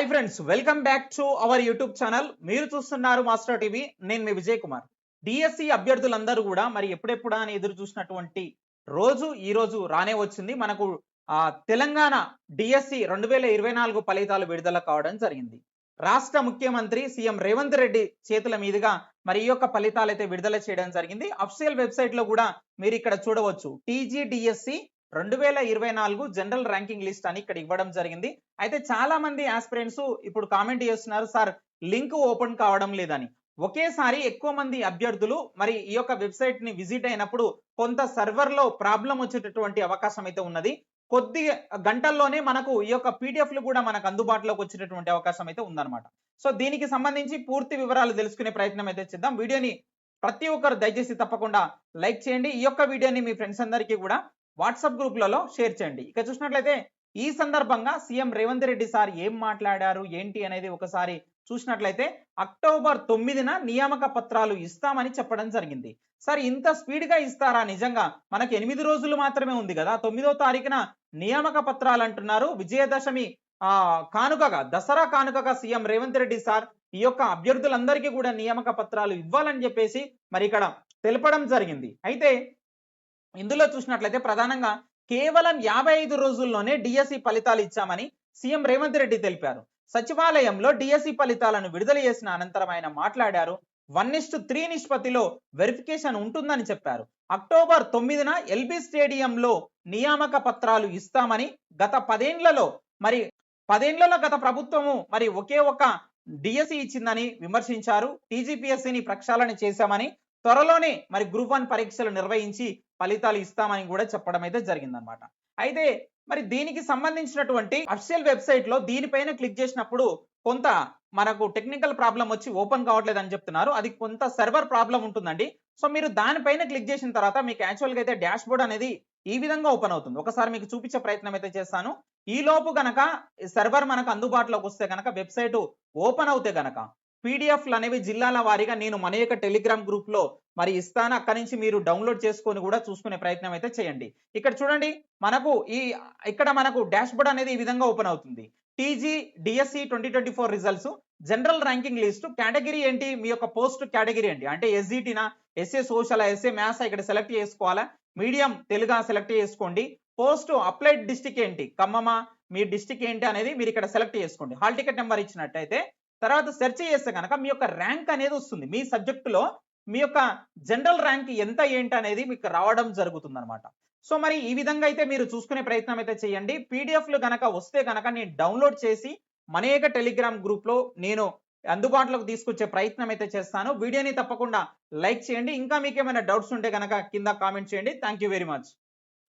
Hi friends welcome back to our YouTube channel మీరు చూస్తున్నారు master TV నేను మీ విజయ్ కుమార్ డిఎస్సి అభ్యర్థులందరూ కూడా మరి ఎప్పుడెప్పుడా అని ఎదురు చూసినటువంటి రోజు ఈ రోజు రానే వచ్చింది. మనకు ఆ తెలంగాణ డిఎస్సి రెండు వేల ఇరవై నాలుగు ఫలితాలు విడుదల కావడం జరిగింది. రాష్ట్ర ముఖ్యమంత్రి సీఎం రేవంత్ రెడ్డి చేతుల మీదుగా మరి ఈ యొక్క ఫలితాలు అయితే విడుదల చేయడం జరిగింది. అఫీషియల్ వెబ్సైట్లో కూడా మీరు ఇక్కడ చూడవచ్చు. టీజీడిఎస్సి రెండు వేల ఇరవై నాలుగు జనరల్ ర్యాంకింగ్ లిస్ట్ అని ఇక్కడ ఇవ్వడం జరిగింది. అయితే చాలా మంది ఆస్పిరెంట్స్ ఇప్పుడు కామెంట్ చేస్తున్నారు సార్ లింక్ ఓపెన్ కావడం లేదని. ఒకేసారి ఎక్కువ మంది అభ్యర్థులు మరి ఈ యొక్క వెబ్సైట్ని విజిట్ అయినప్పుడు కొంత సర్వర్లో ప్రాబ్లం వచ్చేటటువంటి అవకాశం అయితే ఉన్నది. కొద్ది గంటల్లోనే మనకు ఈ యొక్క పీడిఎఫ్లు కూడా మనకు అందుబాటులోకి వచ్చేటటువంటి అవకాశం అయితే ఉందన్నమాట. సో దీనికి సంబంధించి పూర్తి వివరాలు తెలుసుకునే ప్రయత్నం అయితే చేద్దాం. వీడియోని ప్రతి ఒక్కరు దయచేసి తప్పకుండా లైక్ చేయండి. ఈ యొక్క వీడియోని మీ ఫ్రెండ్స్ అందరికీ కూడా వాట్సాప్ గ్రూప్లలో షేర్ చేయండి. ఇక చూసినట్లయితే ఈ సందర్భంగా సీఎం రేవంత్ రెడ్డి సార్ ఏం మాట్లాడారు ఏంటి అనేది ఒకసారి చూసినట్లయితే అక్టోబర్ తొమ్మిదిన నియామక పత్రాలు ఇస్తామని చెప్పడం జరిగింది. సార్ ఇంత స్పీడ్గా ఇస్తారా? నిజంగా మనకి ఎనిమిది రోజులు మాత్రమే ఉంది కదా తొమ్మిదో తారీఖున నియామక పత్రాలు అంటున్నారు. విజయదశమి ఆ కానుకగా దసరా కానుకగా సీఎం రేవంత్ రెడ్డి సార్ ఈ యొక్క అభ్యర్థులందరికీ కూడా నియామక పత్రాలు ఇవ్వాలని చెప్పేసి మరి ఇక్కడ తెలపడం జరిగింది. అయితే ఇందులో చూసినట్లయితే ప్రధానంగా కేవలం యాభై ఐదు రోజుల్లోనే డిఎస్సి ఫలితాలు ఇచ్చామని సీఎం రేవంత్ రెడ్డి తెలిపారు. సచివాలయంలో డిఎస్సి ఫలితాలను విడుదల చేసిన అనంతరం ఆయన మాట్లాడారు. వన్ ఇస్టు త్రీ నిష్పత్తిలో వెరిఫికేషన్ ఉంటుందని చెప్పారు. అక్టోబర్ తొమ్మిదిన ఎల్బి స్టేడియంలో నియామక పత్రాలు ఇస్తామని గత పదేండ్లలో మరి పదేండ్లలో గత ప్రభుత్వము మరి ఒకే ఒక డిఎస్సి ఇచ్చిందని విమర్శించారు. టీజీపీఎస్సిని ప్రక్షాళన చేశామని త్వరలోనే మరి గ్రూప్ వన్ పరీక్షలు నిర్వహించి ఫలితాలు ఇస్తామని కూడా చెప్పడం అయితే జరిగిందనమాట అయితే మరి దీనికి సంబంధించినటువంటి అఫిషియల్ వెబ్సైట్లో దీనిపైన క్లిక్ చేసినప్పుడు కొంత మనకు టెక్నికల్ ప్రాబ్లం వచ్చి ఓపెన్ కావట్లేదు అని చెప్తున్నారు. అది కొంత సర్వర్ ప్రాబ్లం ఉంటుందండి. సో మీరు దానిపైన క్లిక్ చేసిన తర్వాత మీకు యాక్చువల్గా అయితే డాష్ బోర్డ్ అనేది ఈ విధంగా ఓపెన్ అవుతుంది. ఒకసారి మీకు చూపించే ప్రయత్నం అయితే చేస్తాను. ఈ లోపు గనక సర్వర్ మనకు అందుబాటులోకి వస్తే గనక వెబ్సైట్ ఓపెన్ అవుతే గనక పీడిఎఫ్లు అనేవి జిల్లాల వారీగా నేను మన యొక్క టెలిగ్రామ్ గ్రూప్లో మరి ఇస్తాను. అక్కడి నుంచి మీరు డౌన్లోడ్ చేసుకొని కూడా చూసుకునే ప్రయత్నం అయితే చేయండి. ఇక్కడ చూడండి మనకు ఈ ఇక్కడ మనకు డాష్ బోర్డ్ అనేది ఈ విధంగా ఓపెన్ అవుతుంది. TG DSC twenty twenty four results general ranking list category ఏంటి మీ యొక్క పోస్ట్ కేటగిరీ ఏంటి? అంటే ఎస్జిటీనా ఎస్ఏ సోషల్ ఎస్ఏ మ్యాథ్స్ ఇక్కడ సెలెక్ట్ చేసుకోవాలా? మీడియం తెలుగా సెలెక్ట్ చేసుకోండి. పోస్ట్ అప్లైడ్ డిస్టిక్ ఏంటి? ఖమ్మమా మీ డిస్టిక్ ఏంటి అనేది మీరు ఇక్కడ సెలెక్ట్ చేసుకోండి. హాల్ టికెట్ నెంబర్ ఇచ్చినట్టయితే తర్వాత సెర్చ్ చేస్తే కనుక మీ యొక్క ర్యాంక్ అనేది వస్తుంది. మీ సబ్జెక్టులో మీ యొక్క జనరల్ ర్యాంక్ ఎంత ఏంటి అనేది మీకు రావడం జరుగుతుంది అనమాట సో మరి ఈ విధంగా అయితే మీరు చూసుకునే ప్రయత్నం అయితే చేయండి. పీడిఎఫ్లు కనుక వస్తే కనుక నేను డౌన్లోడ్ చేసి మనేక టెలిగ్రామ్ గ్రూప్లో నేను అందుబాటులోకి తీసుకొచ్చే ప్రయత్నం అయితే చేస్తాను. వీడియోని తప్పకుండా లైక్ చేయండి. ఇంకా మీకు ఏమైనా డౌట్స్ ఉంటే కనుక కింద కామెంట్ చేయండి. Thank very much.